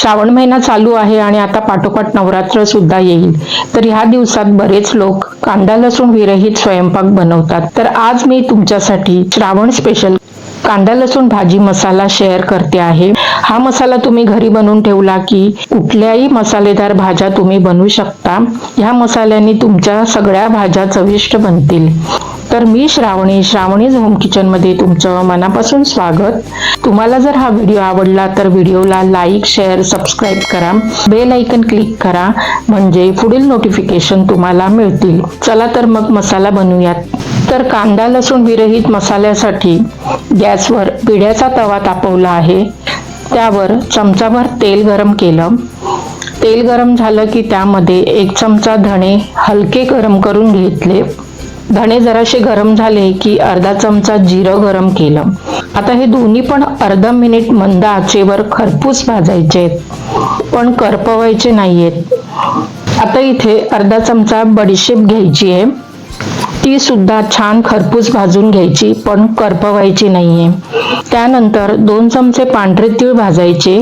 श्रावण महिना चालू आहे आणि आता पाठोपाठ नवरात्र सुद्धा येईल. तर ह्या दिवसात बरेच लोक कांदा लसूण विरहित स्वयंपाक बनवतात. तर आज मी तुमच्यासाठी श्रावण स्पेशल कांदा लसूण भाजी मसाला शेअर करते आहे. हा मसाला तुम्ही घरी बनवून ठेवला की कुठल्याही मसालेदार भाज्या तुम्ही बनवू शकता. ह्या मसाल्याने तुमच्या सगळ्या भाज्या चविष्ट बनतील. तर मी श्रावणी श्रावणीज होम किचनमध्ये तुमचं मनापासून स्वागत. तुम्हाला जर हा व्हिडिओ आवडला तर व्हिडिओला लाईक शेअर सबस्क्राईब करा. बेल आयकन क्लिक करा. म्हणजे पुढील नोटिफिकेशन तुम्हाला मिळतील. चला तर मग मसाला बनवूयात. तर कांदा लसूण विरहित मसाल्यासाठी गॅसवर पिढ्याचा तवा तापवला आहे. त्यावर चमचाभर तेल गरम केलं. तेल गरम झालं की त्यामध्ये एक चमचा धणे हलके गरम करून घेतले. धणे जराशे गरम झाले की अर्धा चमचा जिरं गरम केलं. आता हे दोन्ही पण अर्धा मिनिट मंद आचेवर खरपूस भाजायचे आहेत. पण करपवायचे नाहीयेत. आता इथे अर्धा चमचा बडीशेप घ्यायची आहे. ती सुद्धा छान खरपूस भाजून घ्यायची पण करपवायची नाहीये. त्यानंतर दोन चमचे पांढरे तीळ भाजायचे.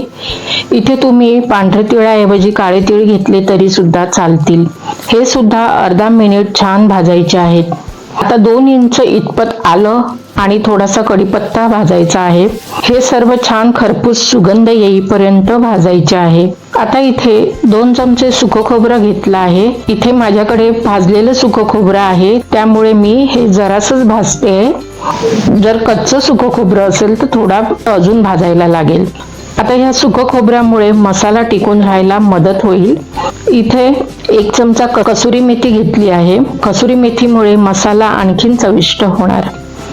इथे तुम्ही पांढरे तिळाऐवजी काळे तीळ घेतले तरी सुद्धा चालतील. हे सुद्धा अर्धा मिनिट छान भाजायचे आहेत. आता दोन इंच इतपत आलं. आणि थोडासा कढीपत्ता भाजायचा आहे. हे सर्व छान खरपूस सुगंध येईपर्यंत भाजायचे आहे. आता इथे दोन चमचे सुकं खोबरं घेतलं आहे. इथे माझ्याकडे भाजलेलं सुकं खोबरं आहे. त्यामुळे मी हे जरासच भाजते. जर कच्चं सुकं खोबरं असेल तर थोडा अजून भाजायला लागेल. आता ह्या सुकं खोबऱ्यामुळे मसाला टिकून राहायला मदत होईल. इथे एक चमचा क- कसुरी मेथी घेतली आहे. कसुरी मेथीमुळे मसाला आणखीन चविष्ट होणार.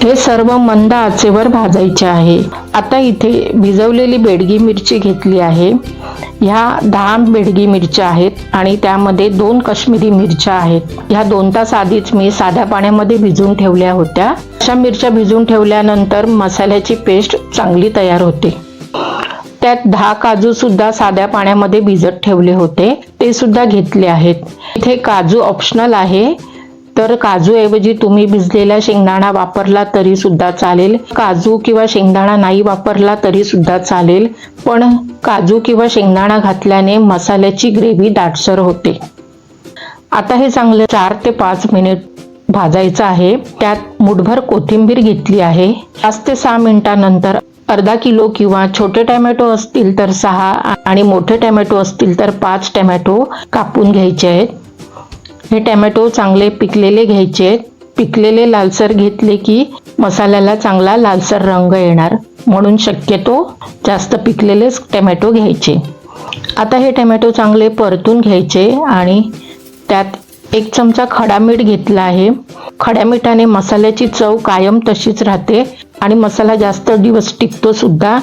हे सर्व मंद आचेवर भाजायचे आहे. आता इथे भिजवलेली बेडगी मिरची घेतली आहे. ह्या दहा बेडगी मिरच्या आहेत आणि त्यामध्ये दोन काश्मीरी मिरच्या आहेत. ह्या दोन तास आधीच मी साध्या पाण्यामध्ये भिजवून ठेवल्या होत्या. अशा मिरच्या भिजवून ठेवल्यानंतर मसाल्याची पेस्ट चांगली तयार होते. त्यात दहा काजू सुद्धा साध्या पाण्यामध्ये भिजत ठेवले होते. ते सुद्धा घेतले आहेत. इथे काजू ऑप्शनल आहे. तर काजू ऐवजी तुम्ही भिजलेला शेंगदाणा वापरला तरी सुद्धा चालेल. काजू किंवा शेंगदाणा नाही वापरला तरी सुद्धा चालेल. पण काजू किंवा शेंगदाणा घातल्याने मसाल्याची ग्रेव्ही दाटसर होते. आता हे चांगलं चार ते पाच मिनिट भाजायचं आहे. त्यात मुठभर कोथिंबीर घेतली आहे. पाच ते सहा मिनिटानंतर अर्धा किलो किंवा छोटे टॅमॅटो असतील तर सहा आणि मोठे टॅमॅटो असतील तर पाच टॅमॅटो कापून घ्यायचे आहेत. हे टॅमॅटो चांगले पिकलेले घ्यायचे. पिकलेले लालसर घेतले की मसाल्याला चांगला लालसर रंग येणार. म्हणून शक्यतो जास्त पिकलेलेच टॅमॅटो घ्यायचे. आता हे टॅमॅटो चांगले परतून घ्यायचे आणि त्यात एक चमचा खडा मीठ घेतला आहे. खड्या मिठाने मसाल्याची चव कायम तशीच राहते आणि मसाला जास्त दिवस टिकतो सुद्धा.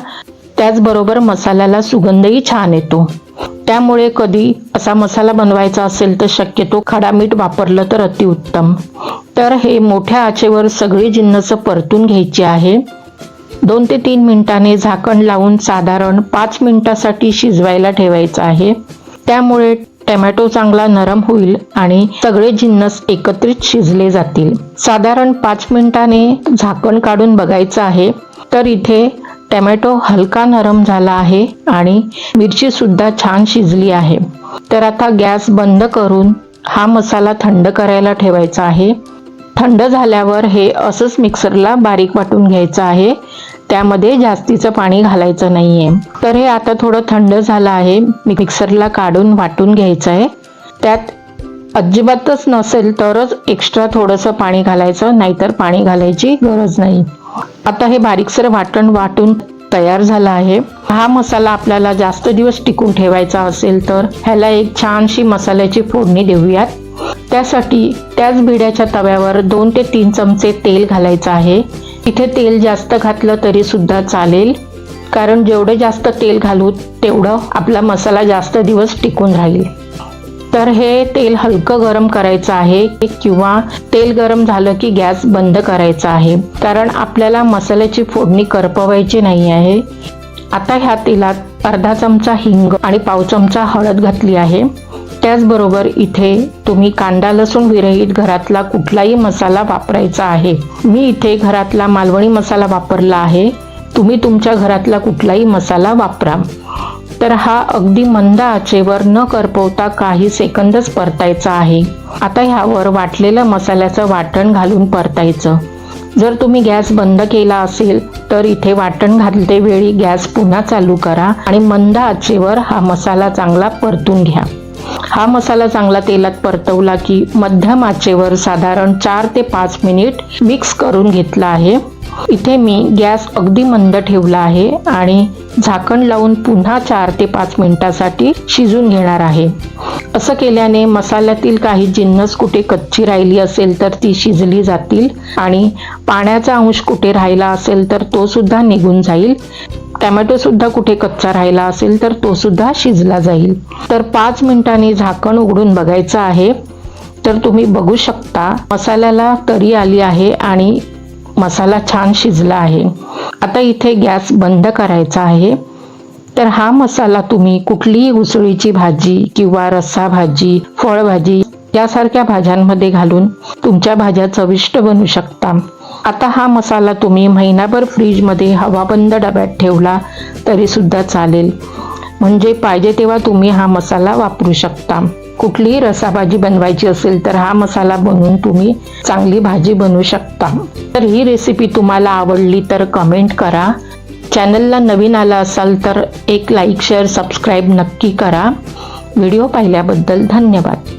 त्याचबरोबर मसाल्याला सुगंधही छान येतो. त्यामुळे कधी असा मसाला बनवायचा असेल तर शक्यतो खडा मीठ वापरलं तर अतिउत्तम. तर हे मोठ्या आचेवर सगळी जिन्नस परतून घ्यायची आहे. दोन ते तीन मिनिटाने झाकण लावून साधारण पाच मिनिटासाठी शिजवायला ठेवायचं आहे. त्यामुळे टमॅटो चांगला नरम होईल आणि सगळे जिन्नस एकत्रित शिजले जातील. साधारण पाच मिनिटाने झाकण काढून बघायचं आहे. तर इथे टॅमॅटो हलका नरम झाला आहे आणि मिरची सुद्धा छान शिजली आहे. तर आता गॅस बंद करून हा मसाला थंड करायला ठेवायचा आहे. थंड झाल्यावर हे असंच मिक्सरला बारीक वाटून घ्यायचं आहे. त्यामध्ये जास्तीचं पाणी घालायचं नाही आहे तर हे आता थोडं थंड झालं आहे. मिक्सरला काढून वाटून घ्यायचं आहे. त्यात अजिबातच नसेल तरच एक्स्ट्रा थोडंसं पाणी घालायचं नाहीतर पाणी घालायची गरज नाही. आता हे बारीकसर वाटण वाटून तयार झाला आहे. हा मसाला आपल्याला जास्त दिवस टिकून ठेवायचा असेल तर ह्याला एक छानशी मसाल्याची फोडणी देऊयात. त्यासाठी त्याच भिड्याच्या तव्यावर दोन ते तीन चमचे तेल घालायचं आहे. इथे तेल जास्त घातलं तरी सुद्धा चालेल. कारण जेवढं जास्त तेल घालू तेवढं आपला मसाला जास्त दिवस टिकून राहील. तर हे तेल हलकं गरम करायचं आहे किंवा तेल गरम झालं की गॅस बंद करायचा आहे. कारण आपल्याला मसाल्याची फोडणी करपवायची नाही आहे. आता ह्या तेलात अर्धा चमचा हिंग आणि पाव चमचा हळद घातली आहे. त्याचबरोबर इथे तुम्ही कांदा लसूण विरहित घरातला कुठलाही मसाला वापरायचा आहे. मी इथे घरातला मालवणी मसाला वापरला आहे. तुम्ही तुमच्या घरातला कुठलाही मसाला वापरा. तर हा अगदी मंद आचेवर न करपवता काही सेकंदच परतायचा आहे. आता ह्यावर वाटलेलं मसाल्याचं वाटण घालून परतायचं. जर तुम्ही गॅस बंद केला असेल तर इथे वाटण घालते वेळी गॅस पुन्हा चालू करा आणि मंद आचेवर हा मसाला चांगला परतून घ्या. हा मसाला चांगला तेलात परतवला की मध्यम आचेवर साधारण चार ते पाच मिनिट मिक्स करून घेतला आहे. इथे मी गॅस अगदी मंद ठेवला आहे आणि झाकण लावून पुन्हा चार ते पाच मिनिटासाठी शिजून घेणार आहे. असं केल्याने मसाल्यातील काही जिन्नस कुठे कच्ची राहिली असेल तर ती शिजली जातील आणि पाण्याचा अंश कुठे राहिला असेल तर तो सुद्धा निघून जाईल. टॅमॅटो सुद्धा कुठे कच्चा राहिला असेल तर तो सुद्धा शिजला जाईल. तर पाच मिनिटांनी झाकण उघडून बघायचं आहे. तर तुम्ही बघू शकता मसाल्याला तरी आली आहे आणि मसाला छान शिजला आहे. आता इथे गॅस बंद करायचा आहे. तर हा मसाला तुम्ही कुठलीही उसळीची भाजी किंवा रस्सा भाजी फळभाजी यासारख्या भाज्यांमध्ये घालून तुमच्या भाज्या चविष्ट बनवू शकता. आता हा मसाला तुम्ही महिनाभर फ्रीजमध्ये हवाबंद डब्यात ठेवला तरी सुद्धा चालेल. म्हणजे पाहिजे तेव्हा तुम्ही हा मसाला वापरू शकता. कुठलीही रसाभाजी बनवायची असेल तर हा मसाला बनवून तुम्ही चांगली भाजी बनवू शकता. तर ही रेसिपी तुम्हाला आवडली तर कमेंट करा. चॅनलला नवीन आला असाल तर एक लाईक शेअर सबस्क्राईब नक्की करा. व्हिडिओ पाहिल्याबद्दल धन्यवाद.